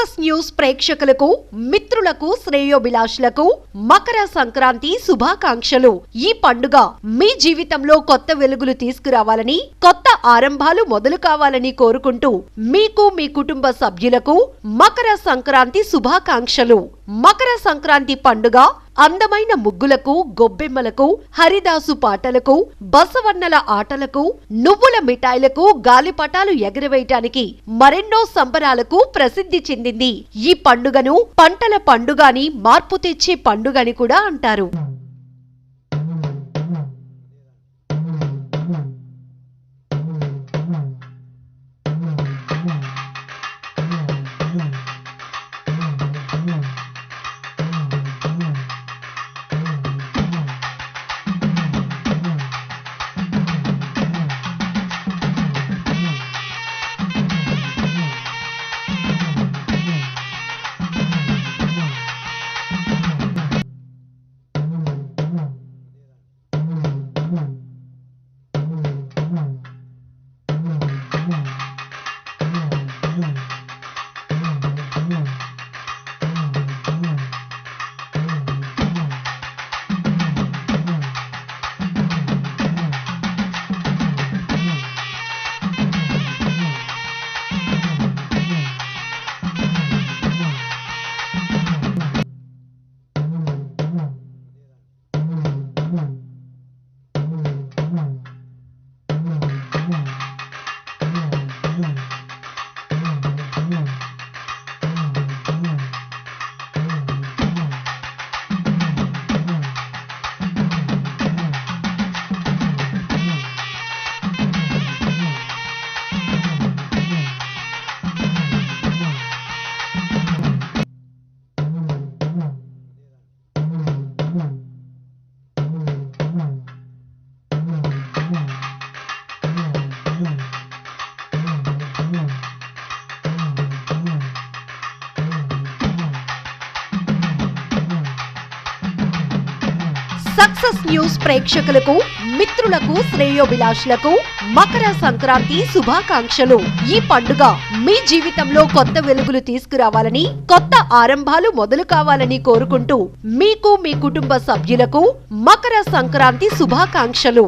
cosas news ప్రేక్షకులకు మిత్రులకు శ్రేయోభిలాషులకు మకర సంక్రాంతి శుభాకాంక్షలు. ఈ పండుగ మీ జీవితంలో కొత్త వెలుగులు తీసుకురావాలని కొత్త ఆరంభాలు మొదలు కావాలని కోరుకుంటూ మీకు మీ కుటుంబ సభ్యులకు మకర సంక్రాంతి శుభాకాంక్షలు. మకర సంక్రాంతి పండుగ అందమైన ముగ్గులకు గొబ్బెమ్మలకు హరిదాసు పాటలకు బసవన్నల ఆటలకు నువ్వుల మిఠాయిలకు గాలిపటాలు ఎగరవేయటానికి మరెన్నో సంబరాలకు ప్రసిద్ధి చెందింది ఈ పండుగను పంటల పండుగ అని మార్పు తెచ్చే పండుగ అని కూడా అంటారు. సక్సెస్ న్యూస్ ప్రేక్షకులకు మిత్రులకు శ్రేయోభిలాషులకు మకర సంక్రాంతి శుభాకాంక్షలు. ఈ పండుగ మీ జీవితంలో కొత్త వెలుగులు తీసుకురావాలని కొత్త ఆరంభాలు మొదలు కావాలని కోరుకుంటూ మీకు మీ కుటుంబ సభ్యులకు మకర సంక్రాంతి శుభాకాంక్షలు.